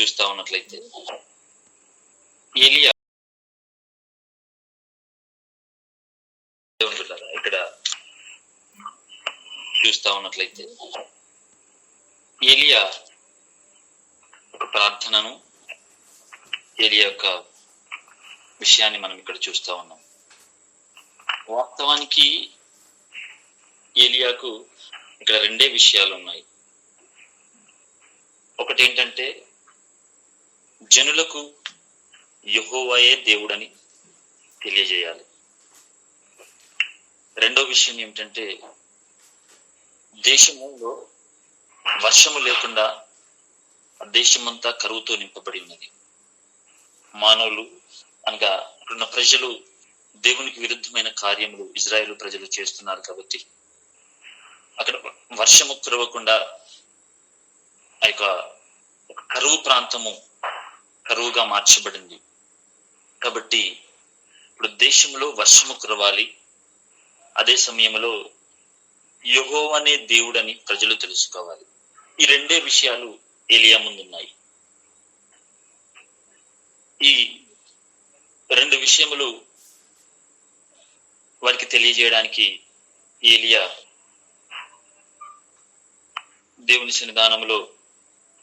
చూస్తా ఉన్నట్లయితే. ఏలియా. ఇక్కడ చూస్తా ఉన్నట్లయితే. ఏలియా ఒక ప్రార్థనను ఏలియా యొక్క విషయాన్ని మనం ఇక్కడ చూస్తా ఉన్నాం. వాస్తవానికి ఏలియాకు ఇక్కడ రెండే విషయాలు ఉన్నాయి. ఒకటి ఏంటంటే జనులకు యహోవాయే దేవుడని తెలియజేయాలి. రెండో విషయం ఏమిటంటే దేశంలో వర్షము లేకుండా దేశమంతా కరువుతో నింపబడి ఉన్నది. మానవులు అనగా ఇక్కడున్న ప్రజలు దేవునికి విరుద్ధమైన కార్యములు ఇజ్రాయేల్ ప్రజలు చేస్తున్నారు కాబట్టి అక్కడ వర్షము కురవకుండా ఆ యొక్క కరువు ప్రాంతము కరువుగా మార్చబడింది. కాబట్టి ఇప్పుడు దేశంలో వర్షము కురవాలి. అదే సమయంలో యహో అనే దేవుడని ప్రజలు తెలుసుకోవాలి. ఈ రెండే విషయాలు ఏలియా ముందున్నాయి. ఈ రెండు విషయములు వారికి తెలియజేయడానికి ఏలియా దేవుని సన్నిధానంలో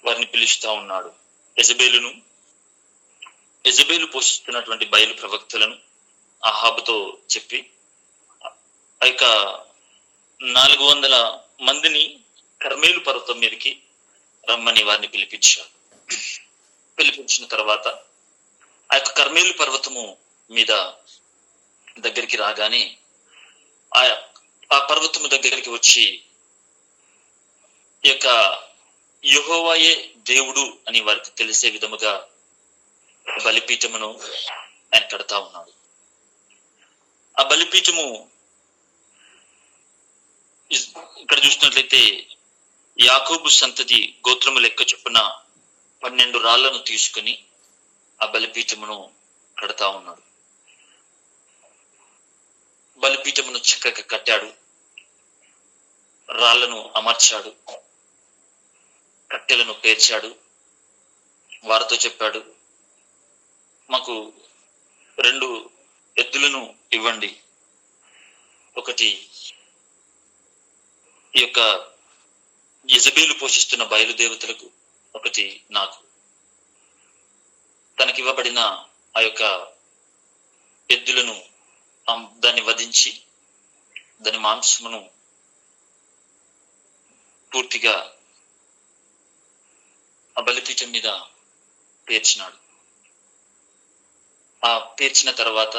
వారిని పిలుస్తా ఉన్నాడు. యజబేలును యజబేలు పోషిస్తున్నటువంటి బయలు ప్రవక్తలను అహాబుతో చెప్పి ఆ యొక్క నాలుగు వందల మందిని కర్మేలు పర్వతం మీదకి రమ్మని వారిని పిలిపించాడు. పిలిపించిన తర్వాత ఆ యొక్క కర్మేలు పర్వతము మీద దగ్గరికి రాగానే ఆ ఆ పర్వతము దగ్గరికి వచ్చి ఈ యొక్క యహోవాయే దేవుడు అని వారికి తెలిసే విధముగా బలిపీఠమును ఆయన కడతా ఉన్నాడు. ఆ బలిపీఠము ఇక్కడ చూసినట్లయితే యాకోబు సంతతి గోత్రము లెక్క చొప్పున పన్నెండు రాళ్ళను తీసుకుని ఆ బలిపీఠమును కడతా ఉన్నాడు. బలిపీఠమును చక్కగా కట్టాడు. రాళ్ళను అమర్చాడు. కట్టెలను పేర్చాడు. వారితో చెప్పాడు మాకు రెండు ఎద్దులను ఇవ్వండి. ఒకటి ఈ యొక్క యజబేలు పోషిస్తున్న బయలుదేవతలకు ఒకటి నాకు. తనకివ్వబడిన ఆ యొక్క ఎద్దులను దాన్ని వధించి దాని మాంసమును పూర్తిగా ఆ బలిపీఠం మీద పేర్చినాడు. ఆ పేర్చిన తర్వాత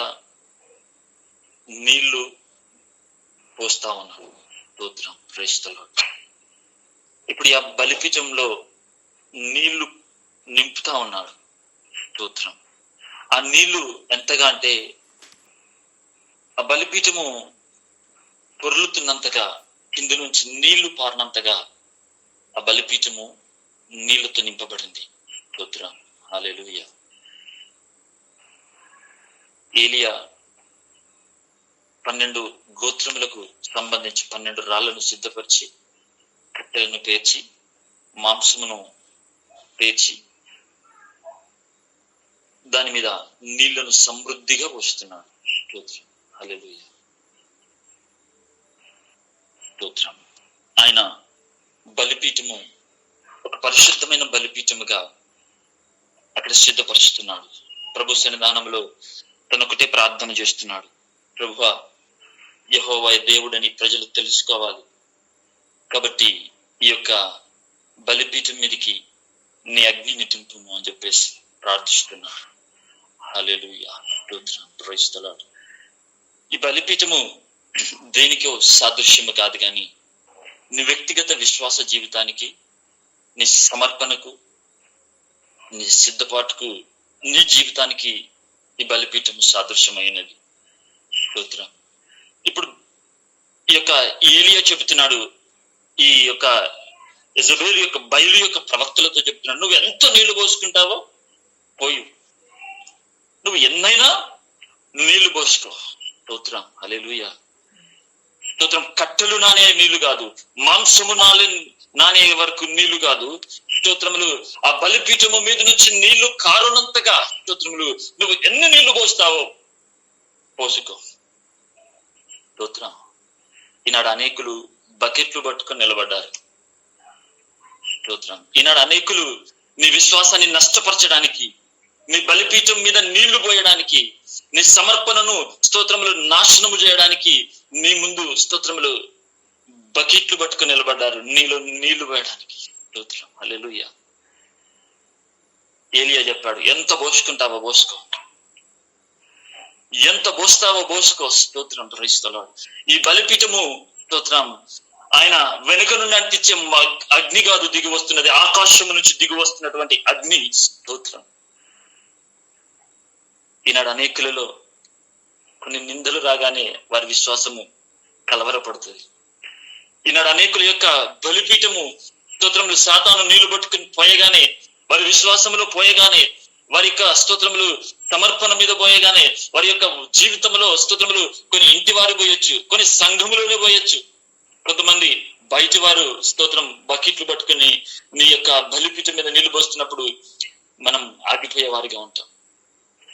నీళ్ళు పోస్తా ఉన్నాడు స్తోత్రం. ప్రేస్తలో ఇప్పుడు ఆ బలిపిజంలో నీళ్ళు నింపుతా ఉన్నాడు స్తోత్రం. ఆ నీళ్ళు ఎంతగా అంటే ఆ బలిపీఠము పొర్లుతున్నంతగా కింది నుంచి నీళ్ళు పారినంతగా ఆ బలిపీఠము నీళ్ళతో నింపబడింది. స్తోత్రం. హాలేలుయ ఏలియా పన్నెండు గోత్రములకు సంబంధించి పన్నెండు రాళ్ళను సిద్ధపరిచి కట్టెలను పేర్చి మాంసమును పేర్చి దాని మీద నీళ్ళను సమృద్ధిగా పోస్తున్నాడు స్తోత్రం. స్తోత్రం. ఆయన బలిపీఠము ఒక పరిశుద్ధమైన బలిపీఠముగా అక్కడ సిద్ధపరుస్తున్నాడు. ప్రభు సన్నిధానంలో తనొకటే ప్రార్థన చేస్తున్నాడు. ప్రభు యహోవా దేవుడని ప్రజలు తెలుసుకోవాలి. కాబట్టి ఈ యొక్క బలిపీఠం మీదకి నీ అగ్నిని తింపుము అని చెప్పేసి ప్రార్థిస్తున్నాడు హల్లెలూయా. ఈ బలిపీఠము దేనికో సాదృశ్యము కాదు కానీ నీ వ్యక్తిగత విశ్వాస జీవితానికి నీ సమర్పణకు నీ సిద్ధపాటుకు నీ జీవితానికి ఈ బలిపీఠము సాదృశ్యమైనది. స్తోత్రం ఇప్పుడు ఈ యొక్క ఏలియా చెబుతున్నాడు. ఈ యొక్క యజబేలు యొక్క బయలు యొక్క ప్రవక్తలతో చెప్తున్నాడు నువ్వు ఎంత నీళ్ళు పోసుకుంటావో పోయి. నువ్వు ఎన్నైనా నీళ్ళు పోసుకో. స్తోత్రం అలెలుయ స్తోత్రం కట్టెలు నానే నీళ్ళు కాదు. మాంసము నాలే నానే వరకు నీళ్ళు కాదు. స్తోత్రములు. ఆ బలిపీఠము మీద నుంచి నీళ్ళు కారునంతగా స్తోత్రములు నువ్వు ఎన్ని నీళ్ళు పోస్తావో పోసుకో. స్తోత్రం ఈనాడు అనేకులు బకెట్లు పట్టుకొని నిలబడ్డారు. స్తోత్రం ఈనాడు అనేకులు నీ విశ్వాసాన్ని నష్టపరచడానికి నీ బలిపీఠం మీద నీళ్ళు పోయడానికి నీ సమర్పణను స్తోత్రములు నాశనము చేయడానికి నీ ముందు స్తోత్రములు బకెట్లు పట్టుకొని నిలబడ్డారు. నీలో నీళ్ళు పోయడానికి. స్తోత్రం. అల్లెలుయ్య ఏలియా చెప్పాడు ఎంత పోసుకుంటావో పోసుకో ఎంత పోస్తావో పోసుకో స్తోత్రం క్రైస్తలో ఈ బలిపీఠము స్తోత్రం ఆయన వెనుక నుండి అంటించే అగ్ని కాదు దిగి వస్తున్నది. ఆకాశము నుంచి దిగి వస్తున్నటువంటి అగ్ని స్తోత్రం. ఈనాడు అనేకులలో కొన్ని నిందలు రాగానే వారి విశ్వాసము కలవరపడుతుంది. ఈనాడు అనేకుల యొక్క బలిపీఠము స్తోత్రములు సాతాను నీళ్ళు పట్టుకుని పోయగానే వారి విశ్వాసంలో పోయగానే వారి యొక్క స్తోత్రములు సమర్పణ మీద పోయగానే వారి యొక్క జీవితంలో స్తోత్రములు కొన్ని ఇంటి వారు పోయొచ్చు కొన్ని సంఘములోనే పోయొచ్చు. కొంతమంది బయటి వారు స్తోత్రం బకెట్లు పట్టుకుని నీ యొక్క బలిపీఠం మీద నీళ్ళు పోస్తున్నప్పుడు మనం ఆగిపోయే వారిగా ఉంటాం.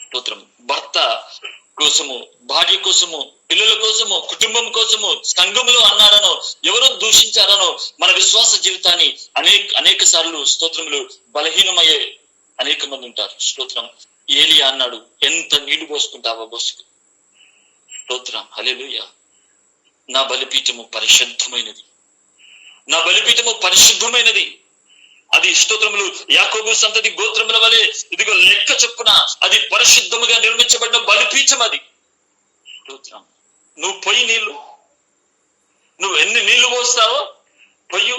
స్తోత్రం. భర్త కోసము భార్య కోసము పిల్లల కోసము కుటుంబం కోసము సంఘములు అన్నారనో ఎవరో దూషించారనో మన విశ్వాస జీవితాన్ని అనేక అనేక సార్లు స్తోత్రములు బలహీనమయ్యే అనేక మంది ఉంటారు. స్తోత్రం. ఏలియా అన్నాడు ఎంత నీళ్ళు పోసుకుంటావా పోసుకు స్తోత్రం. హల్లెలూయా. నా బలిపీఠము పరిశుద్ధమైనది. నా బలిపీఠము పరిశుద్ధమైనది. అది స్తోత్రములు యాకోబు సంతతి గోత్రముల వలె ఇదిగో లెక్క చొప్పున అది పరిశుద్ధముగా నిర్మించబడిన బలిపీఠం అది. స్తోత్రం. నువ్వు పొయ్యి నీళ్ళు నువ్వు ఎన్ని నీళ్ళు పోస్తావో పొయ్యు.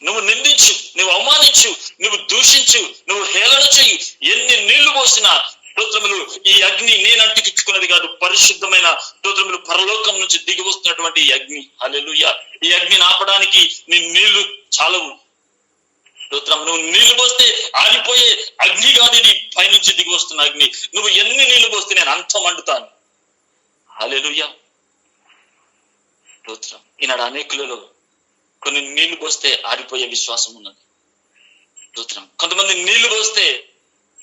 నువ్వు నిందించు నువ్వు అవమానించు నువ్వు దూషించు నువ్వు హేళన చెయ్యి. ఎన్ని నీళ్ళు పోసినా స్తోత్రములు ఈ అగ్ని నేను అంటికిచ్చుకున్నది కాదు పరిశుద్ధమైన స్తోత్రములు పరలోకం నుంచి దిగి వస్తున్నటువంటి ఈ అగ్ని. అలెలుయ ఈ అగ్నిని ఆపడానికి నీ నీళ్ళు చాలవు. స్తోత్రం నువ్వు నీళ్ళు పోస్తే ఆగిపోయే అగ్ని కాదు నీ పైనుంచి దిగి వస్తున్న అగ్ని. నువ్వు ఎన్ని నీళ్ళు పోస్తే నేను అంతం అంటుతాను అలెలుయ్యా స్తోత్రం. ఈనాడు అనేకులలో కొన్ని నీళ్ళు పోస్తే ఆరిపోయే విశ్వాసం ఉన్నది. స్తోత్రం. కొంతమంది నీళ్ళు పోస్తే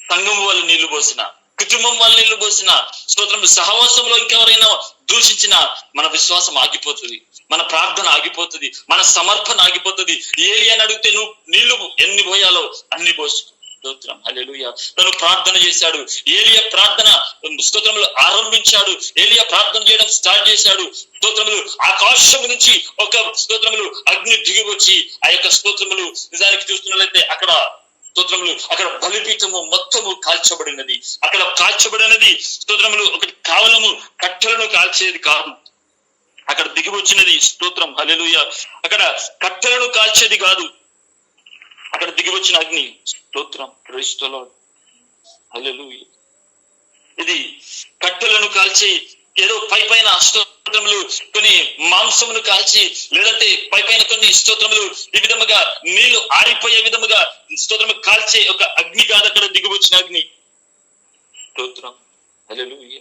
సంఘం వాళ్ళు నీళ్ళు పోసిన కుటుంబం వాళ్ళు నీళ్ళు పోసిన స్తోత్రం సహవాసంలో ఇంకెవరైనా దూషించిన మన విశ్వాసం ఆగిపోతుంది. మన ప్రార్థన ఆగిపోతుంది. మన సమర్పణ ఆగిపోతుంది. ఏలి అని అడిగితే నువ్వు నీళ్ళు ఎన్ని పోయాలో అన్ని పోసు స్తోత్రం. హలెలుయ తను ప్రార్థన చేశాడు. ఏలియా ప్రార్థన స్తోత్రములు ఆరంభించాడు. ఏలియా ప్రార్థన చేయడం స్టార్ట్ చేశాడు. స్తోత్రములు ఆకాశం నుంచి ఒక స్తోత్రములు అగ్ని దిగి వచ్చి ఆ యొక్క స్తోత్రములు నిజానికి చూస్తున్నట్లయితే అక్కడ స్తోత్రములు అక్కడ బలిపీఠము మొత్తము కాల్చబడినది. అక్కడ కాల్చబడినది స్తోత్రములు ఒకటి కావలము కట్టెలను కాల్చేది కాదు. అక్కడ దిగి వచ్చినది స్తోత్రం. హలెలుయ అక్కడ కట్టెలను కాల్చేది కాదు. అక్కడ దిగి వచ్చిన అగ్ని. స్తోత్రం. క్రైస్తలో అల్లెలు ఇది కట్టెలను కాల్చి ఏదో పై పైన స్తోత్రములు కొన్ని మాంసమును కాల్చి లేదంటే పై పైన కొన్ని స్తోత్రములు ఈ విధముగా నీళ్ళు ఆరిపోయే విధముగా స్తోత్రము కాల్చే ఒక అగ్ని కాదు అక్కడ దిగి వచ్చిన అగ్ని. స్తోత్రం. హల్లెలూయ.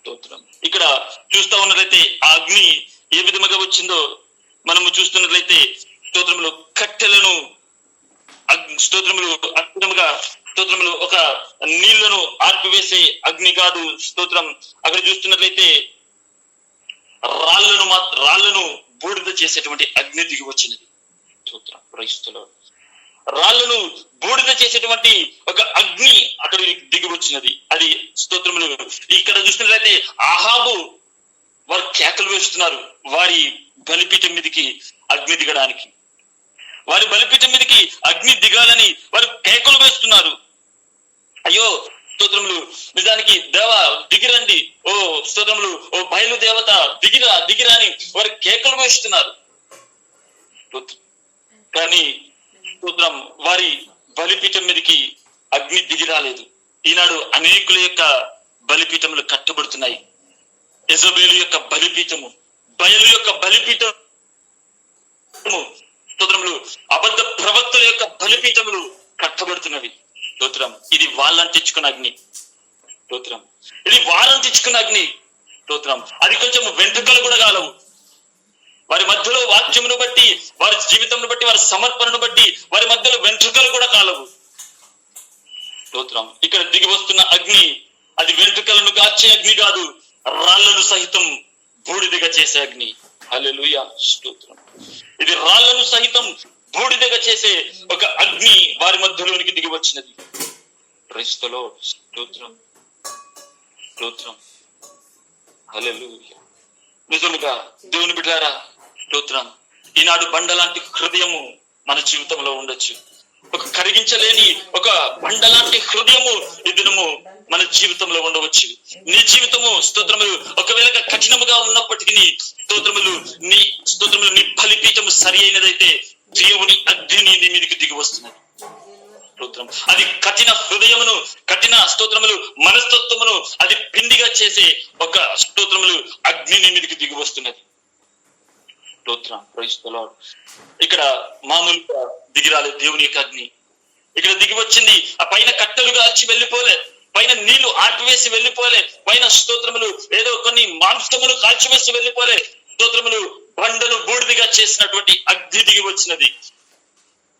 స్తోత్రం. ఇక్కడ చూస్తా ఉన్నట్లయితే ఆ అగ్ని ఏ విధముగా వచ్చిందో మనము చూస్తున్నట్లయితే స్తోత్రంలో కట్టెలను స్తోత్రములు అద్భుతముగా స్తోత్రములు ఒక నీళ్ళను ఆర్పివేసే అగ్ని కాదు స్తోత్రం. అక్కడ చూస్తున్నట్లయితే రాళ్ళను మాత్ రాళ్ళను బూడిద చేసేటువంటి అగ్ని దిగి వచ్చినది స్తోత్రం క్రైస్తులో రాళ్ళను బూడిద చేసేటువంటి ఒక అగ్ని అక్కడ దిగి వచ్చినది అది స్తోత్రములు. ఇక్కడ చూసినట్లయితే ఆహాబు వారు కేకలు వేస్తున్నారు వారి బలిపీఠం మీదకి అగ్ని దిగడానికి. వారి బలిపీఠం మీదకి అగ్ని దిగాలని వారు కేకలు వేస్తున్నారు. అయ్యో స్తోత్రములు. నిజానికి దేవ దిగిరండి. ఓ స్తోత్రములు. ఓ బయలు దేవత దిగిరా దిగిరా అని వారు కేకలు వేస్తున్నారు. కానీ స్తోత్రం వారి బలిపీఠం మీదకి అగ్ని దిగి రాలేదు ఈనాడు అనేకుల యొక్క బలిపీఠములు కట్టబడుతున్నాయి. యజబేలు యొక్క బలిపీఠము బయలు యొక్క బలిపీఠము స్తోత్రములు అబద్ధ ప్రవక్తుల యొక్క బలిపీఠములు కట్టబడుతున్నవి. స్తోత్రం. ఇది వాళ్ళని తెచ్చుకున్న అగ్ని. స్తోత్రం. ఇది వారం తెచ్చుకున్న అగ్ని. స్తోత్రం. అది కొంచెం వెంట్రుకలు కూడా కాలవు. వారి మధ్యలో వాక్యమును బట్టి వారి జీవితంను బట్టి వారి సమర్పణను బట్టి వారి మధ్యలో వెంట్రుకలు కూడా కాలవు. స్తోత్రం. ఇక్కడ దిగి వస్తున్న అగ్ని అది వెంట్రుకలను కాచే అగ్ని కాదు రాళ్ళను సహితం బూడిదిగా చేసే అగ్ని. హల్లెలూయా స్తోత్రం. ఇది రాళ్ళను సహితం బూడిదగా చేసే ఒక అగ్ని వారి మధ్యలోనికి దిగి వచ్చినది. క్రైస్తలో స్తోత్రం స్తోత్రం. హల్లెలూయా. నిజముగా దేవుని బిడ్డారా స్తోత్రం. ఈనాడు బండ లాంటి హృదయము మన జీవితంలో ఉండొచ్చు. ఒక కరిగించలేని ఒక బండలాంటి హృదయము ఈ దినము మన జీవితంలో ఉండవచ్చు. నీ జీవితము స్తోత్రములు ఒకవేళ కఠినముగా ఉన్నప్పటికీ స్తోత్రములు నీ స్తోత్రములు నీ ఫలిపీఠము సరి అయినదైతే దేవుని అగ్ని నీ మీదకి దిగి వస్తున్నది స్తోత్రం. అది కఠిన హృదయమును కఠిన స్తోత్రములు మనస్తత్వమును అది పిండిగా చేసే ఒక స్తోత్రములు అగ్ని నీ మీదకి దిగి వస్తున్నది. స్తోత్రం. ప్రైజ్ ఇక్కడ మామూలుగా దిగిరాలే దేవుని యొక్క అగ్ని. ఇక్కడ దిగి వచ్చింది ఆ పైన కట్టెలు కాల్చి వెళ్ళిపోలే పైన నీళ్ళు ఆర్పివేసి వెళ్ళిపోలే పైన స్తోత్రములు ఏదో కొన్ని మాంసములు కాల్చివేసి వెళ్ళిపోలే స్తోత్రములు బండను బూడిదిగా చేసినటువంటి అగ్ని దిగి వచ్చినది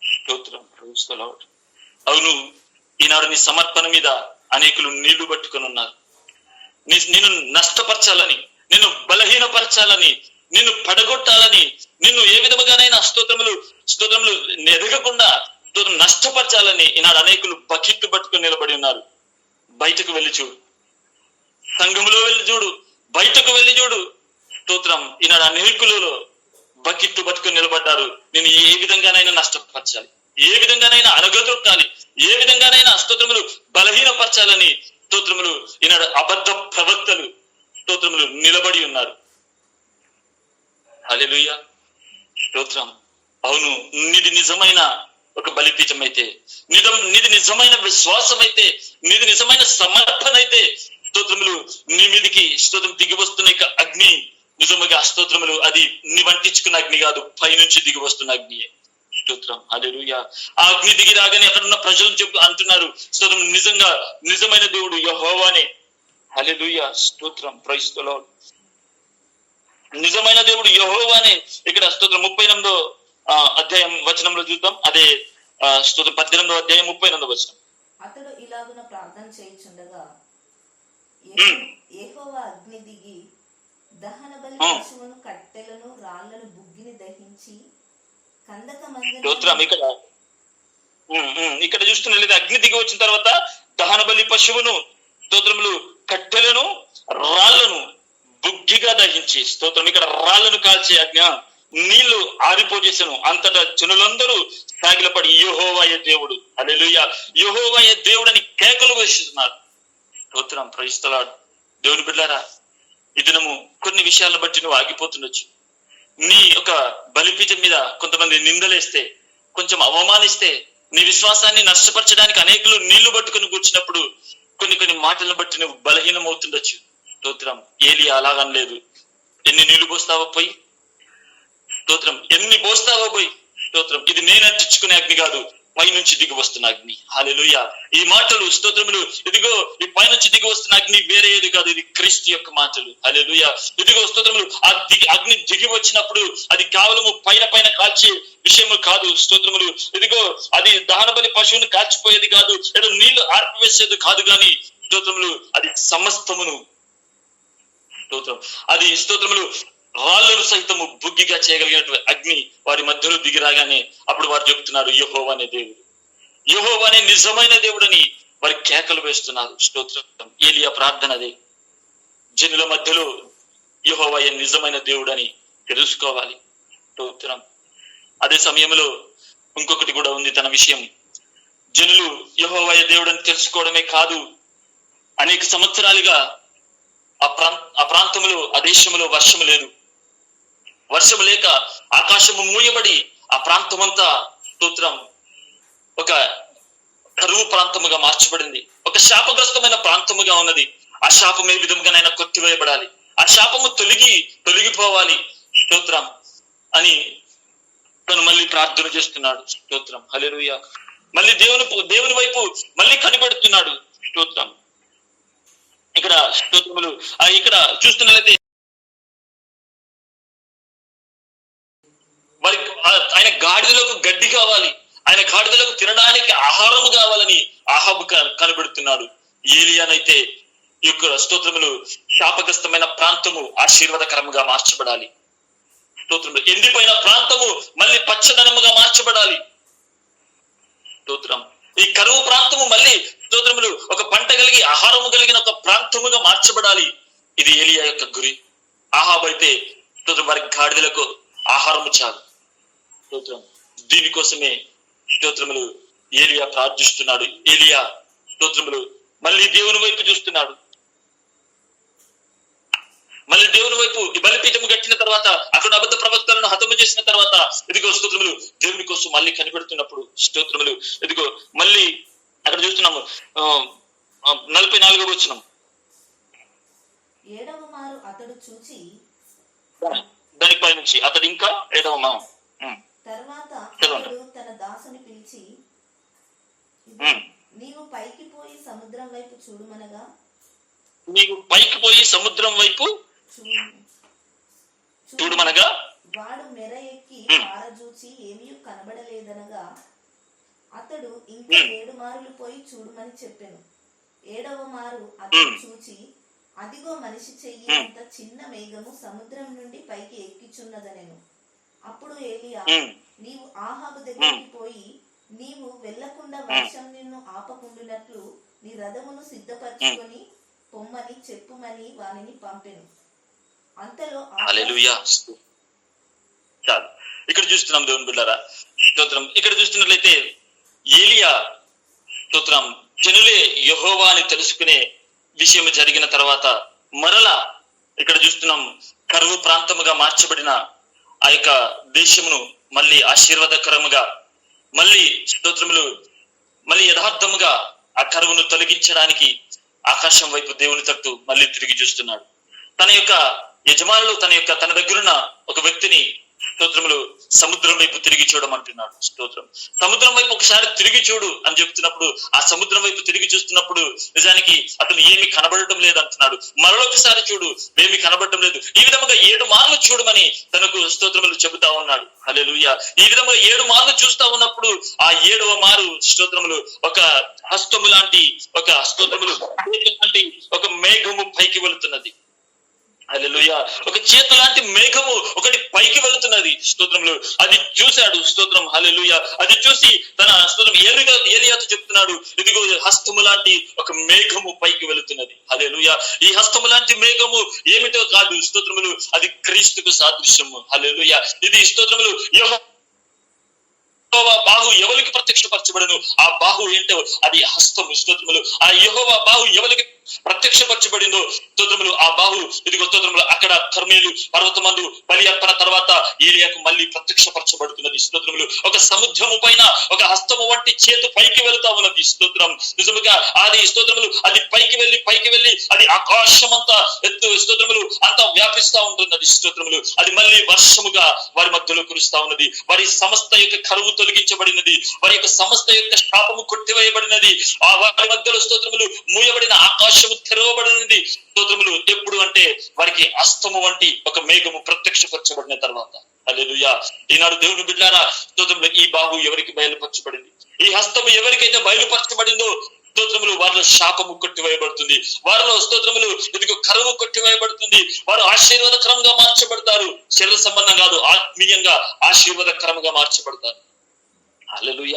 స్తోత్రం ప్రైజ్ అవును ఈనాడు నీ సమర్పణ మీద అనేకులు నీళ్ళు పట్టుకొని ఉన్నారు. నిన్ను నష్టపరచాలని నిన్ను బలహీనపరచాలని నిన్ను పడగొట్టాలని నిన్ను ఏ విధముగానైనా స్తోత్రములు స్తోత్రములు ఎదగకుండా స్తోత్రం నష్టపరచాలని ఈనాడు అనేకులు బకెట్లు పట్టుకుని నిలబడి ఉన్నారు. బయటకు వెళ్ళి చూడు. సంఘములో వెళ్ళి చూడు. బయటకు వెళ్ళి చూడు. స్తోత్రం ఈనాడు అనేకులలో బకెట్లు పట్టుకుని నిలబడ్డారు. నేను ఏ విధంగానైనా నష్టపరచాలి. ఏ విధంగానైనా అరగదొట్టాలి ఏ విధంగానైనా స్తోత్రములు బలహీనపరచాలని స్తోత్రములు ఈనాడు అబద్ధ ప్రవక్తలు స్తోత్రములు నిలబడి ఉన్నారు. హల్లెలూయా. స్తోత్రం. అవును నీది నిజమైన ఒక బలిపీఠం అయితే నిజం నీది నిజమైన విశ్వాసం అయితే నీది నిజమైన సమర్పణ అయితే స్తోత్రములు నీ మీదికి స్తోత్రం దిగి వస్తున్న అగ్ని. నిజముగా స్తోత్రములు అది నీ వంటించుకున్న అగ్ని కాదు పైనుంచి దిగి వస్తున్న అగ్నియే. స్తోత్రం. హల్లెలూయా. ఆ అగ్ని దిగి రాగానే అక్కడ ఉన్న ప్రజలు చెప్పు అంటున్నారు స్తోత్రం నిజంగా నిజమైన దేవుడు యహోవానే. హల్లెలూయా. స్తోత్రం. ప్రైస్తలో నిజమైన దేవుడు యహోవానే. ఇక్కడ స్తోత్రం ముప్పై ఎనిమిదో అధ్యాయం వచనంలో చూద్దాం. అదే స్తోత్రం పద్దెనిమిదో అధ్యాయం ముప్పై ఎనిమిదో వచనం. అతడు ఇలాగున ప్రార్థన చేయుచుండగా. ఏహోవా అగ్ని దిగి దహన బలి. పశువును కట్టెలను రాళ్ళను బుగ్గిని దహించి కందక స్తోత్రం మందిరం ఇక్కడ ఇక్కడ చూస్తున్నట్లయితే అగ్ని దిగి వచ్చిన తర్వాత దహన బలి పశువును స్తోత్రములు కట్టెలను రాళ్ళను బుగ్గిగా దహించి స్తోత్రం. ఇక్కడ రాళ్ళను కాల్చే అజ్ఞ నీళ్ళు ఆరిపోజేసను. అంతటా జనులందరూ సాగిలపడి యోహోవాయ దేవుడు. అలెలుయ దేవుడు దేవుడని కేకలు వేస్తున్నారు. స్తోత్రం ప్రయిస్తలాడు దేవుని బిడ్డారా ఈ దినము కొన్ని విషయాలను బట్టి నువ్వు ఆగిపోతుండొచ్చు. నీ యొక్క బలిపీఠం మీద కొంతమంది నిందలేస్తే కొంచెం అవమానిస్తే నీ విశ్వాసాన్ని నష్టపరచడానికి అనేకులు నీళ్ళు పట్టుకుని కూర్చున్నప్పుడు కొన్ని కొన్ని మాటలను బట్టి నువ్వు బలహీనం అవుతుండొచ్చు స్తోత్రం ఏలి అలాగనలేదు ఎన్ని నీళ్ళు పోస్తావో పోయి? స్తోత్రం ఎన్ని పోస్తావో పోయి? స్తోత్రం ఇది నేను అంటించుకునే అగ్ని కాదు. పై నుంచి దిగి వస్తున్న అగ్ని. హాలెలుయ ఈ మాటలు స్తోత్రములు ఇదిగో ఈ పై నుంచి దిగి వస్తున్న అగ్ని వేరే ఏది కాదు. ఇది క్రీస్తు యొక్క మాటలు. హాలెలుయ ఇదిగో స్తోత్రములు ఆ దిగి అగ్ని దిగి వచ్చినప్పుడు అది కేవలము పైన పైన కాల్చే విషయము కాదు స్తోత్రములు. ఇదిగో అది దహన బలి పశువును కాల్చిపోయేది కాదు. ఏదో నీళ్ళు ఆర్పివేసేది కాదు గాని స్తోత్రములు అది సమస్తమును స్తోత్రం. అది స్తోత్రములు రాళ్ళను సైతము బుగ్గిగా చేయగలిగినటువంటి అగ్ని వారి మధ్యలో దిగి రాగానే అప్పుడు వారు చెప్తున్నారు యహో అనే దేవుడు. యహో అనే నిజమైన దేవుడని వారి కేకలు వేస్తున్నారు. స్తోత్రం. ఏలియా ప్రార్థన అదే. జనుల మధ్యలో యహోవా అనే నిజమైన దేవుడని తెలుసుకోవాలి స్తోత్రం. అదే సమయంలో ఇంకొకటి కూడా ఉంది తన విషయం. జనులు యహోవయ దేవుడని తెలుసుకోవడమే కాదు అనేక సంవత్సరాలుగా ఆ ప్రాంత ఆ ప్రాంతంలో ఆ దేశంలో వర్షము లేదు. వర్షము లేక ఆకాశము మూయబడి ఆ ప్రాంతమంతా స్తోత్రం. ఒక కరువు ప్రాంతముగా మార్చబడింది. ఒక శాపగ్రస్తమైన ప్రాంతముగా ఉన్నది. ఆ శాపం ఏ విధముగానైనా కొట్టివేయబడాలి. ఆ శాపము తొలగి తొలగిపోవాలి. స్తోత్రం అని తను మళ్ళీ ప్రార్థన చేస్తున్నాడు. స్తోత్రం. హల్లెలూయ. మళ్ళీ దేవుని దేవుని వైపు మళ్ళీ కనిపెడుతున్నాడు. స్తోత్రం. ఇక్కడ స్తోత్రములు. ఇక్కడ చూస్తున్నట్లయితే వారి ఆయన గాడిదలకు గడ్డి కావాలి. ఆయన గాడిదలకు తినడానికి ఆహారము కావాలని ఆహాబు కనబెడుతున్నాడు. ఏలియానైతే ఈ యొక్క స్తోత్రములు శాపగ్రస్తమైన ప్రాంతము ఆశీర్వాదకరముగా మార్చబడాలి. స్తోత్రములు. ఎండిపోయిన ప్రాంతము మళ్ళీ పచ్చదనముగా మార్చబడాలి. స్తోత్రం. ఈ కరువు ప్రాంతము మళ్ళీ స్తోత్రములు ఒక పంట కలిగి ఆహారము కలిగిన ఒక ప్రాంతముగా మార్చబడాలి. ఇది ఏలియా యొక్క గురి. ఆహాబైతే స్తోత్రం వారి గాడిదలకు ఆహారము చాలు. స్తోత్రం దీనికోసమే స్తోత్రములు ఏలియా ప్రార్థిస్తున్నాడు. ఏలియా స్తోత్రములు మళ్ళీ దేవుని వైపు చూస్తున్నాడు. మళ్ళీ దేవుని వైపు ఈ బలిపీఠము కట్టిన తర్వాత అక్కడ అబద్ధ ప్రవక్తలను హతము చేసిన తర్వాత ఇదిగో స్తోత్రములు దేవుని కోసం మళ్ళీ కనిపెడుతున్నప్పుడు స్తోత్రములు ఇదిగో మళ్ళీ అక్కడ చూస్తున్నాము నలభై నాలుగో వచ్చినాం ఏడవ మారు అతడు చూచి దానికి పై నుంచి అతడు ఇంకా ఏడవ మా ఉమ్, తర్వాత. అతడు తన దాసుని పిలిచి. నీవు పైకి పోయి సముద్రం వైపు చూడుమనగా నీవు పైకి పోయి సముద్రం వైపు చూడు చూడమనగా వాడు మెర ఎక్కి. పారజూచి ఏమీ కనబడలేదనగా అతడు ఇంకా. ఏడు మారులు పోయి చూడమని చెప్పాను. ఏడవ మారు అతడు ఉమ్. చూచి అదిగో మనిషి చెయ్యి. అంత చిన్న మేఘము సముద్రం నుండి పైకి ఎక్కిచున్నదనెను. అప్పుడు ఏలియా నీవు ఆహాబు దగ్గరికి పోయి నీవు వెళ్ళకుండా వర్షం నిన్ను ఆపకుండునట్లు నీ రథమును సిద్ధపరచుకొని పొమ్మని చెప్పుమని వానిని పంపెను. అంతలో ఇక్కడ చూస్తున్నాం దేవుని బిడ్డారా. స్తోత్రం. ఇక్కడ చూస్తున్నట్లయితే ఏలియా స్తోత్రం. జనులే యహోవా అని తెలుసుకునే విషయం జరిగిన తర్వాత మరలా ఇక్కడ చూస్తున్నాం కరువు ప్రాంతముగా మార్చబడిన ఆ యొక్క దేశమును మళ్ళీ ఆశీర్వాదకరముగా మళ్ళీ స్తోత్రములు మళ్ళీ యథార్థముగా ఆ కరువును తొలగించడానికి ఆకాశం వైపు దేవుని తట్టు మళ్ళీ తిరిగి చూస్తున్నాడు. తన యొక్క యజమానులు తన యొక్క తన దగ్గరున్న ఒక వ్యక్తిని స్తోత్రములు సముద్రం వైపు తిరిగి చూడమంటున్నాడు స్తోత్రం. సముద్రం వైపు ఒకసారి తిరిగి చూడు అని చెప్తున్నప్పుడు ఆ సముద్రం వైపు తిరిగి చూస్తున్నప్పుడు నిజానికి అతను ఏమి కనబడటం లేదు అంటున్నాడు. మరొకసారి చూడు ఏమి కనబడటం లేదు. ఈ విధముగా ఏడు మార్లు చూడమని తనకు స్తోత్రములు చెబుతా ఉన్నాడు. హల్లెలూయా. ఈ విధముగా ఏడు మార్లు చూస్తా ఉన్నప్పుడు ఆ ఏడవ మారు స్తోత్రములు ఒక హస్తము లాంటి ఒక స్తోత్రములు లాంటి ఒక మేఘము పైకి వెళుతున్నది. హల్లెలూయా. ఒక చేత లాంటి మేఘము ఒకటి పైకి వెళుతున్నది. స్తోత్రంలో అది చూశాడు. స్తోత్రం. హలెలుయ అది చూసి తన స్తోత్రం ఏలిగా ఏలియాతో చెప్తున్నాడు. ఇదిగో హస్తము లాంటి ఒక మేఘము పైకి వెళుతున్నది. హలెలుయ ఈ హస్తము లాంటి మేఘము ఏమిటో కాదు. స్తోత్రములు. అది క్రీస్తుకు సాదృశ్యము. హలెలుయ ఇది స్తోత్రములు. యెహోవా బాహు ఎవరికి ప్రత్యక్షపరచబడను? ఆ బాహు ఏంటో? అది హస్తము. స్తోత్రములు. ఆ యహోవా బాహు ఎవరికి ప్రత్యక్షపరచబడిందో స్తోత్రములు ఆ బాహు ఇదిగో స్తోత్రములు అక్కడ కర్మేలు పర్వతమందు బలి అర్పణ తర్వాత ఏలియాకు మళ్ళీ ప్రత్యక్షపరచబడుతున్నది స్తోత్రములు. ఒక సముద్రము పైన ఒక హస్తము వంటి చేతు పైకి వెళుతా ఉన్నది స్తోత్రం. నిజముగా అది స్తోత్రములు అది పైకి వెళ్ళి పైకి వెళ్ళి అది ఆకాశమంతా ఎత్తు స్తోత్రములు అంతా వ్యాపిస్తా ఉంటున్నది స్తోత్రములు. అది మళ్ళీ వర్షముగా వారి మధ్యలో కురుస్తా ఉన్నది. వారి సమస్త యొక్క కరువు తొలగించబడినది. వారి యొక్క సమస్త యొక్క శాపము కొట్టివేయబడినది. ఆ వారి మధ్యలో స్తోత్రములు మూయబడిన ఆకాశం ఆకాశము తెరవబడినది. స్తోత్రములు ఎప్పుడు అంటే వారికి అస్తము వంటి ఒక మేఘము ప్రత్యక్షపరచబడిన తర్వాత. అల్లెలుయా ఈనాడు దేవుని బిడ్డారా స్తోత్రములు ఈ బాహు ఎవరికి బయలుపరచబడింది? ఈ హస్తము ఎవరికైతే బయలుపరచబడిందో స్తోత్రములు వారిలో శాపము కొట్టివేయబడుతుంది. వారిలో స్తోత్రములు ఇదిగో కరువు కొట్టివేయబడుతుంది? వారు ఆశీర్వాదకరంగా మార్చబడతారు. శరీర సంబంధం కాదు ఆత్మీయంగా ఆశీర్వాదకరంగా మార్చబడతారు. అలలుయ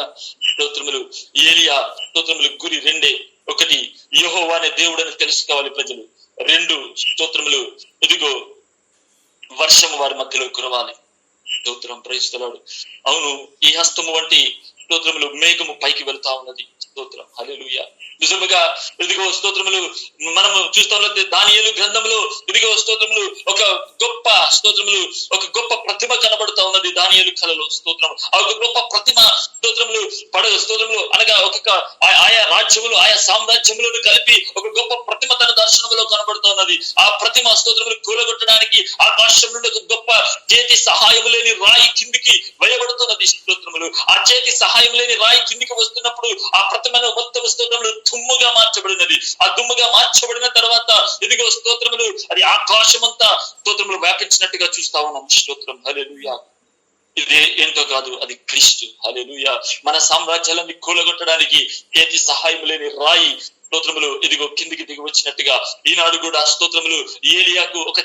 స్తోత్రములు ఏలియా స్తోత్రములు గురి రెండే. ఒకటి యెహోవా అనే దేవుడని తెలుసుకోవాలి ప్రజలు. రెండు స్తోత్రములు. ఇదిగో వర్షము వారి మధ్యలో కురవాలి. స్తోత్రం ప్రయిస్తున్నాడు అవును ఈ హస్తము వంటి స్తోత్రములు మేఘము పైకి వెళ్తా ఉన్నది. స్తోత్రం. హలెలుయ నిజముగా ఇదిగో స్తోత్రములు మనము చూస్తాం దానియలు గ్రంథములు ఇదిగో స్తోత్రములు ఒక గొప్ప స్తోత్రములు ఒక గొప్ప ప్రతిమ కనబడుతా ఉన్నది దానియలు కళలో స్తోత్రం. ఆ ఒక గొప్ప ప్రతిమ స్తోత్రములు పడ స్తోత్రములు అనగా ఒక్కొక్క ఆయా రాజ్యములు ఆయా సామ్రాజ్యములను కలిపి ఒక గొప్ప ప్రతిమ తన దర్శనములో కనబడుతా ఉన్నది. ఆ ప్రతిమ స్తోత్రములు కూలగొట్టడానికి ఆకాశం నుండి ఒక గొప్ప చేతి సహాయం లేని రాయి కిందికి వేయబడుతున్నది స్తోత్రములు. ఆ చేతి సహాయం లేని రాయి కిందికి వస్తున్నప్పుడు ఆ ప్రతిమను మొత్తం స్తోత్రములు దుమ్ముగా మార్చబడినది. ఆ దుమ్ముగా మార్చబడిన తర్వాత ఇదిగో స్తోత్రములు అది ఆకాశమంతా స్తోత్రములు వ్యాపించినట్టుగా చూస్తా ఉన్నాం. స్తోత్రం. హల్లెలూయా. ఇదే ఏంటో కాదు అది క్రీస్తు. హల్లెలూయా. మన సామ్రాజ్యాలన్నీ కూలగొట్టడానికి ఏది సహాయం లేని రాయి స్తోత్రములు ఇదిగో కిందికి దిగి వచ్చినట్టుగా ఈనాడు కూడా స్తోత్రములు ఏలియాకు ఒక